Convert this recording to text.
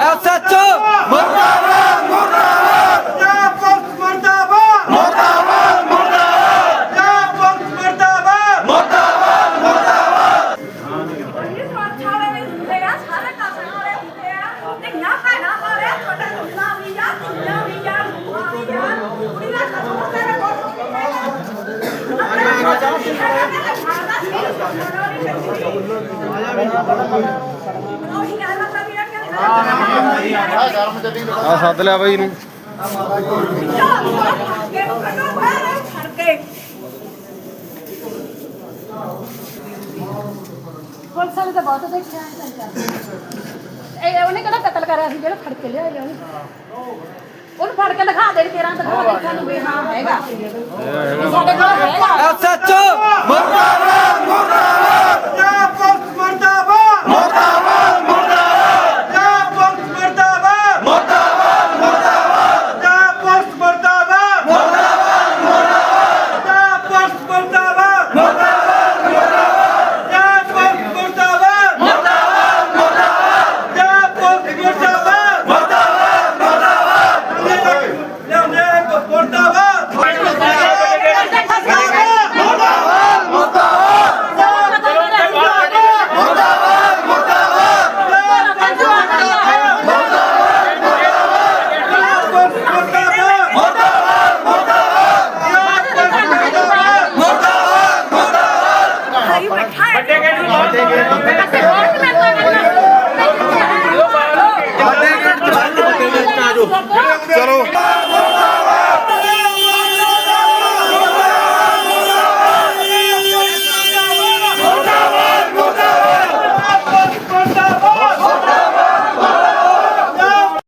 SHO ਮਰਦਾਬਾਦ ਮਰਦਾਬਾਦ ਜਾਂ ਪੰਥ ਮਰਦਾਬਾਦ ਮਰਦਾਬਾਦ ਮਰਦਾਬਾਦ ਜਾਂ ਪੰਥ ਮਰਦਾਬਾਦ ਮਰਦਾਬਾਦ ਮਰਦਾਬਾਦ ਆਇਆ ਵੀ ਆ ਸੱਦ ਲਿਆ ਬਾਈ ਨੂੰ ਪੁਲਿਸ ਵਾਲੇ ਤਾਂ ਬਹੁਤ ਦੇਖਿਆ ਇਹ ਉਹਨੇ ਕਿਹੜਾ ਕਤਲ ਕਰਿਆ ਸੀ ਜਿਹੜਾ ਫੜ ਕੇ ਲਿਆਏ ਉਹਨੇ? ਉਹਨੂੰ ਫੜ ਕੇ ਦਿਖਾ ਦੇ ਤੇਰਾ ਦਿਖਾ ਦੇ ਸਾਨੂੰ ਵੀ ਹਾਂ ਹੈਗਾ। ਸਾਡੇ ਕੋਲ ਚਲੋ।